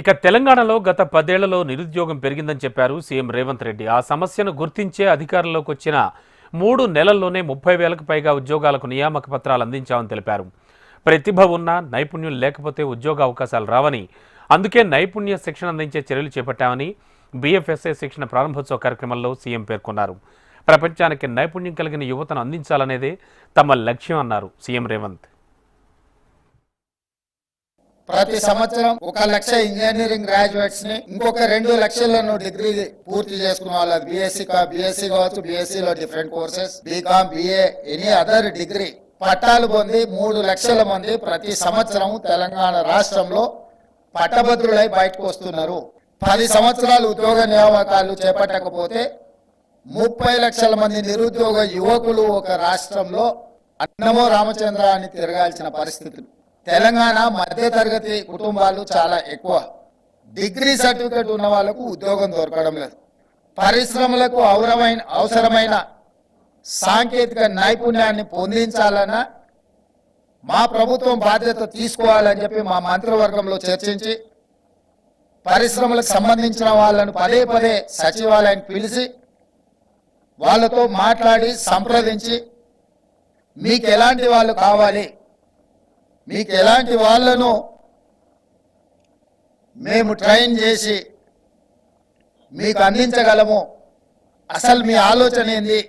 ఇక తెలంగాణలో గత పదేళ్ళలో నిరుద్యోగం పెరిగిందని చెప్పారు సీఎం రేవంత్ రెడ్డి. ఆ సమస్యను గుర్తించే అధికారంలోకి వచ్చిన మూడు నెలల్లోనే ముప్పై వేలకు పైగా ఉద్యోగాలకు నియామక పత్రాలు అందించామని తెలిపారు. ప్రతిభ ఉన్నా నైపుణ్యం లేకపోతే ఉద్యోగ అవకాశాలు రావని అందుకే నైపుణ్య శిక్షణ అందించే చర్యలు చేపట్టామని బీఎఫ్ఎస్ఏ శిక్షణ ప్రారంభోత్సవ కార్యక్రమంలో సీఎం పేర్కొన్నారు. ప్రపంచానికి నైపుణ్యం కలిగిన యువతను అందించాలనేదే తమ లక్ష్యం అన్నారు సీఎం రేవంత్. ప్రతి సంవత్సరం ఒక లక్ష ఇంజనీరింగ్ గ్రాడ్యుయేట్స్ని ఇంకొక రెండు లక్షలను డిగ్రీ పూర్తి చేసుకున్న వాళ్ళు బీఎస్సీ బీఎస్సీ కావచ్చు బీఎస్సీ లో different courses BCom BA any other degree పట్టాలు పొంది మూడు లక్షల మంది ప్రతి సంవత్సరం తెలంగాణ రాష్ట్రంలో పట్టభద్రులై బయటకు వస్తున్నారు. పది సంవత్సరాలు ఉద్యోగ నియామకాలు చేపట్టకపోతే ముప్పై లక్షల మంది నిరుద్యోగ యువకులు ఒక రాష్ట్రంలో అన్నమో రామచంద్ర అని తిరగాల్సిన పరిస్థితులు. తెలంగాణ మధ్యతరగతి కుటుంబాలు చాలా ఎక్కువ. డిగ్రీ సర్టిఫికేట్ ఉన్న వాళ్ళకు ఉద్యోగం దొరకడం లేదు. పరిశ్రమలకు అవసరమైన అవసరమైన సాంకేతిక నైపుణ్యాన్ని పొందించాలన్న మా ప్రభుత్వం బాధ్యత తీసుకోవాలని చెప్పి మా మంత్రివర్గంలో చర్చించి పరిశ్రమలకు సంబంధించిన వాళ్ళను పదే పదే సచివాలయాన్ని పిలిచి వాళ్ళతో మాట్లాడి సంప్రదించి మీకు ఎలాంటి వాళ్ళు కావాలి మీకు ఎలాంటి వాళ్ళను మేము ట్రైన్ చేసి మీకు అందించగలము? అసలు మీ ఆలోచన ఏంది?